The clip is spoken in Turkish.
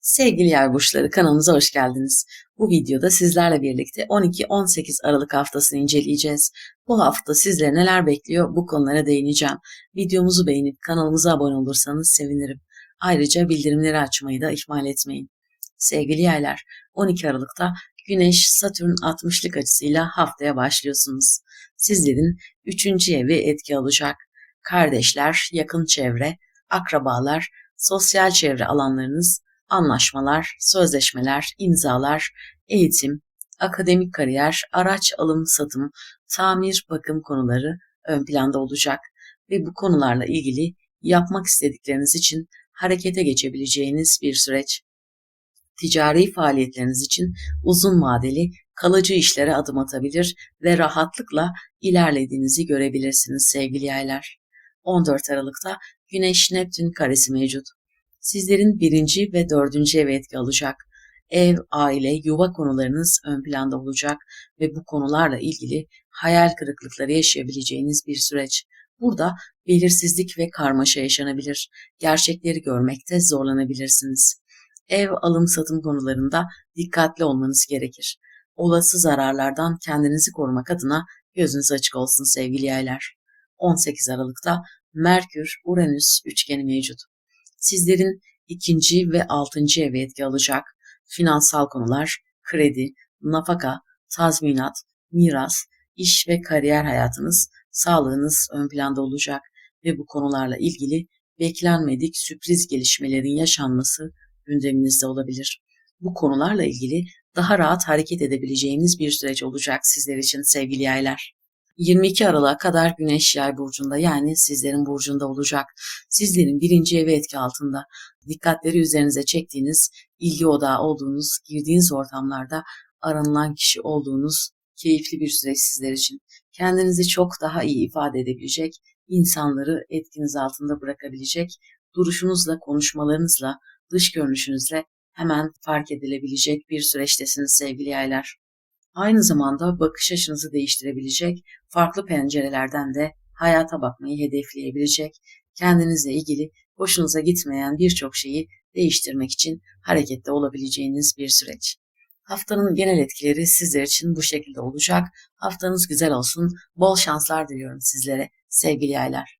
Sevgili yay burçları kanalımıza hoş geldiniz. Bu videoda sizlerle birlikte 12-18 Aralık haftasını inceleyeceğiz. Bu hafta sizleri neler bekliyor bu konulara değineceğim. Videomuzu beğenip kanalımıza abone olursanız sevinirim. Ayrıca bildirimleri açmayı da ihmal etmeyin. Sevgili yaylar, 12 Aralık'ta Güneş Satürn 60'lık açısıyla haftaya başlıyorsunuz. Sizlerin 3. evi etki alacak. Kardeşler, yakın çevre, akrabalar, sosyal çevre alanlarınız anlaşmalar, sözleşmeler, imzalar, eğitim, akademik kariyer, araç alım satım, tamir bakım konuları ön planda olacak ve bu konularla ilgili yapmak istedikleriniz için harekete geçebileceğiniz bir süreç. Ticari faaliyetleriniz için uzun vadeli kalıcı işlere adım atabilir ve rahatlıkla ilerlediğinizi görebilirsiniz sevgili yaylar. 14 Aralık'ta Güneş Neptün karesi mevcut sizlerin birinci ve dördüncü ev etki alacak. Ev, aile, yuva konularınız ön planda olacak ve bu konularla ilgili hayal kırıklıkları yaşayabileceğiniz bir süreç. Burada belirsizlik ve karmaşa yaşanabilir. Gerçekleri görmekte zorlanabilirsiniz. Ev alım satım konularında dikkatli olmanız gerekir. Olası zararlardan kendinizi korumak adına gözünüz açık olsun sevgili yaylar. 18 Aralık'ta Merkür Uranüs üçgeni mevcut sizlerin ikinci ve altıncı ev etki alacak finansal konular, kredi, nafaka, tazminat, miras, iş ve kariyer hayatınız, sağlığınız ön planda olacak ve bu konularla ilgili beklenmedik sürpriz gelişmelerin yaşanması gündeminizde olabilir. Bu konularla ilgili daha rahat hareket edebileceğiniz bir süreç olacak sizler için sevgili yaylar. 22 Aralık'a kadar Güneş Yay burcunda yani sizlerin burcunda olacak. Sizlerin birinci evi etki altında dikkatleri üzerinize çektiğiniz, ilgi odağı olduğunuz, girdiğiniz ortamlarda aranılan kişi olduğunuz keyifli bir süreç sizler için. Kendinizi çok daha iyi ifade edebilecek, insanları etkiniz altında bırakabilecek, duruşunuzla, konuşmalarınızla, dış görünüşünüzle hemen fark edilebilecek bir süreçtesiniz sevgili yaylar aynı zamanda bakış açınızı değiştirebilecek, farklı pencerelerden de hayata bakmayı hedefleyebilecek, kendinizle ilgili hoşunuza gitmeyen birçok şeyi değiştirmek için harekette olabileceğiniz bir süreç. Haftanın genel etkileri sizler için bu şekilde olacak. Haftanız güzel olsun. Bol şanslar diliyorum sizlere sevgili yaylar.